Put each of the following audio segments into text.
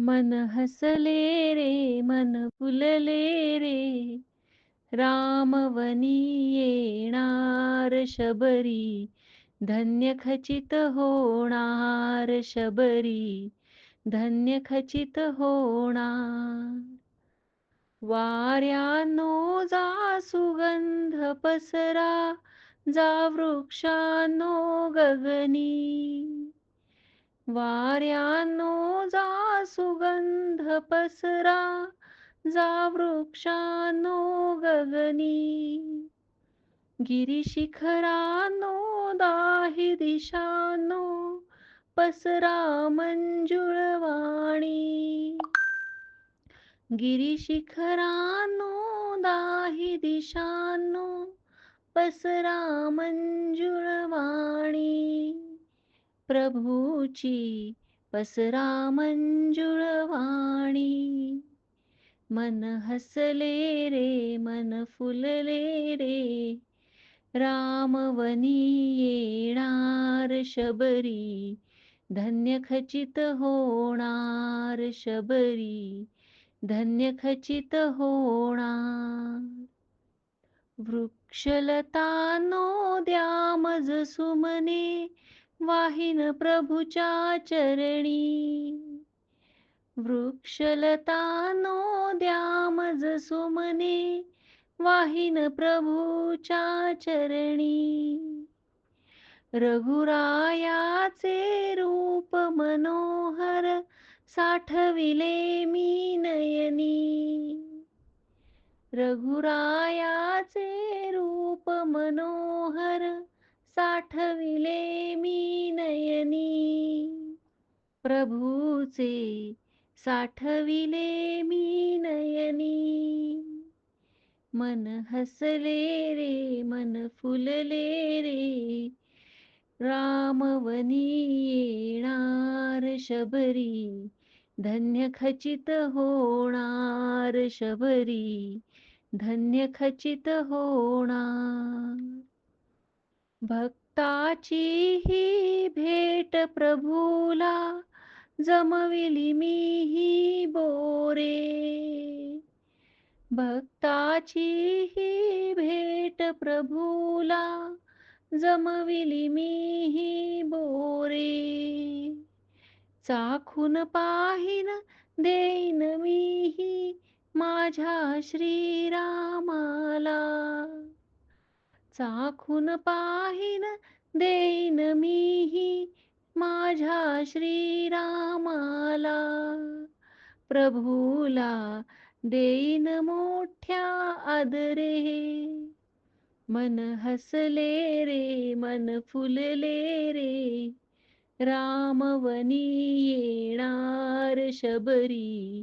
मन हसले रे मन फुलले रे. रामवनी येणार शबरी धन्य खचित होणार शबरी धन्य खचित होणार. वाऱ्यानो जा सुगंध पसरा जा वृक्षानो गगनी. वाऱ्यानो जा सुगंध पसरा जा वृक्षानो गगनी. गिरिशिखरानो दाही दिशानो पसरा मंजुळवाणी गिरिशिखरानो दाही दिशानो पसरा मंजुळवाणी प्रभूची पसरा मंजुळवाणी मन हसले रे मन फुलले रे. रामवनी येणार शबरी धन्य खचित होणार शबरी धन्य खचित होणार. वृक्षलतानो द्या मज सुमने वाहिन प्रभूच्या चरणी. वृक्षलतानो द्या मज सुमने. वाहिन प्रभूच्या चरणी. रघुरायाचे रूप मनोहर साठविले मी नयनी. रघुरायाचे रूप मनोहर साठविले मी नयनी. प्रभूचे साठविले मी नयनी. मन हसले रे मन फुलले रे. रामवनी येणार शबरी धन्य खचित होणार शबरी धन्य खचित होणार. भक्ताची ही भेट प्रभूला जमविली मी ही बोरे. भक्ताची ही भेट प्रभूला जमविली मी ही बोरे. चाखून पाहिन देईन मी ही माझ्या श्रीरामाला. चाखून पाहिन देईन मीही माझ्या श्रीरामाला. प्रभूला देईन मोठ्या आदरे. मन हसले रे मन फुलले रे. रामवनी येणार शबरी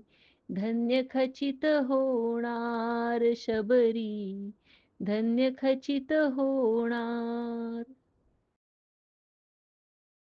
धन्य खचित होणार शबरी. धन्य खचित होणार.